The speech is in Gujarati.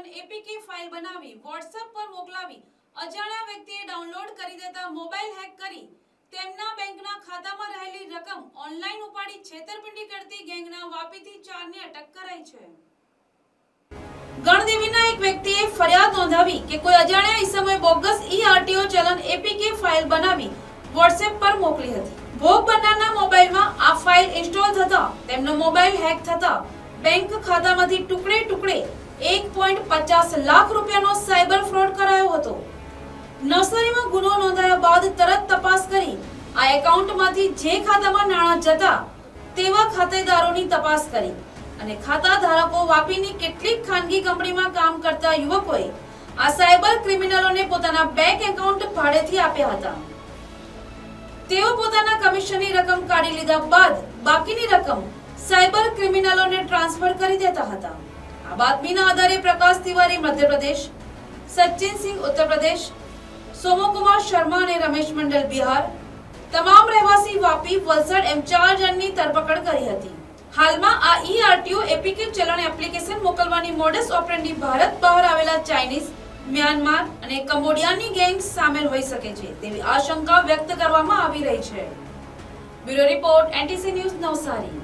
ચલન એપીકે ફાઇલ બનાવી, વોટ્સએપ પર મોકલાવી, અજાણ્યા વ્યક્તિએ ડાઉનલોડ કરી દેતા મોબાઈલ હેક કરી, તેમના બેંકના ખાતામાં રહેલી રકમ ઓનલાઈન ઉપાડી છેતરપિંડી કરતી ગેંગના વાપીથી ચારને અટક કરાઈ છે. ગણદેવીના એક વ્યક્તિએ ફરિયાદ નોંધાવી કે કોઈ અજાણ્યા ઈસમોએ bogus E RTO challan APK file બનાવી, વોટ્સએપ પર મોકલી હતી. ભોગ બનનારના મોબાઈલમાં આ ફાઇલ ઇન્સ્ટોલ થતા તેમનો મોબાઈલ હેક થતા બેંક ખાતામાંથી ટુકડે ટુકડે 1.50 લાખ રૂપિયાનો સાયબર ફ્રોડ કરાયો હતો. નર્સરીમાં ગુનો નોંધાયા બાદ તરત તપાસ કરી આ એકાઉન્ટમાંથી જે ખાતામાં નાણાં જતા તેવા ખાતેદારોની તપાસ કરી અને ખાતા ધારકો વાપીની કેટલીક ખાનગી કંપનીમાં કામ કરતા યુવકોએ આ સાયબર ક્રિમિનલોને પોતાના બેંક એકાઉન્ટ ભાડેથી આપ્યા હતા. તેઓ પોતાના કમિશનની રકમ કાઢી લીધા બાદ બાકીની રકમ સાયબર ક્રિમિનલોને ટ્રાન્સફર કરી દેતા હતા. આ બાતમીના આધારે પ્રકાશ તિવારી મધ્યપ્રદેશ, સચિન સિંહ ઉત્તર સોમોકુમાર શર્મા અને રમેશ મંડલ બિહાર, તમામ રહેવાસી વાપી, વલસાડ એમ ચાર જણની ધરપકડ કરી હતી. હાલમાં આ ERTO RTO APK challan application મોકલવાની મોડસ ઓપરેન્ડી ભારત બહાર આવેલા ચાઇનીઝ, મ્યાનમાર અને કમ્બોડિયાની ગેંગ સામેલ હોઈ શકે છે તેવી આશંકા વ્યક્ત કરવામાં આવી રહી છે. Bureau report, NTC news Navsari.